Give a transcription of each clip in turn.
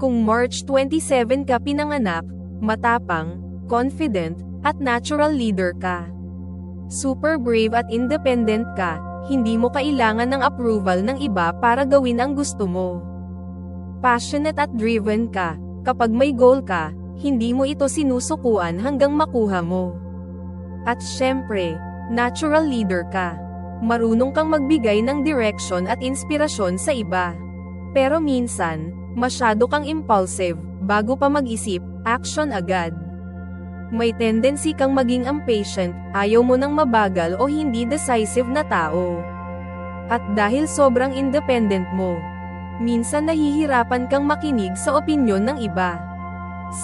Kung March 27 ka pinanganak, matapang, confident, at natural leader ka. Super brave at independent ka, hindi mo kailangan ng approval ng iba para gawin ang gusto mo. Passionate at driven ka, kapag may goal ka, hindi mo ito sinusukuan hanggang makuha mo. At syempre, natural leader ka. Marunong kang magbigay ng direction at inspirasyon sa iba. Pero minsan, masyado kang impulsive, bago pa mag-isip, action agad. May tendency kang maging impatient, ayaw mo ng mabagal o hindi decisive na tao. At dahil sobrang independent mo, minsan nahihirapan kang makinig sa opinyon ng iba.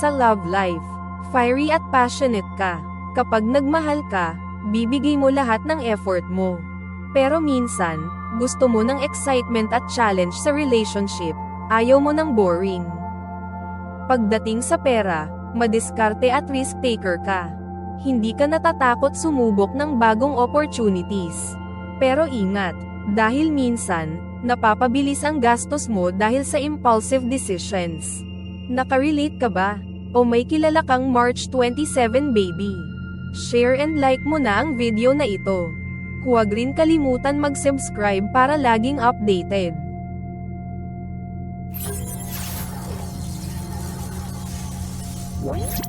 Sa love life, fiery at passionate ka. Kapag nagmahal ka, bibigay mo lahat ng effort mo. Pero minsan, gusto mo ng excitement at challenge sa relationship, ayaw mo ng boring. Pagdating sa pera, madiskarte at risk taker ka. Hindi ka natatakot sumubok ng bagong opportunities. Pero ingat, dahil minsan, napapabilis ang gastos mo dahil sa impulsive decisions. Nakarelate ka ba? O may kilala kang March 27 baby? Share and like mo na ang video na ito. Huwag rin kalimutan mag-subscribe para laging updated.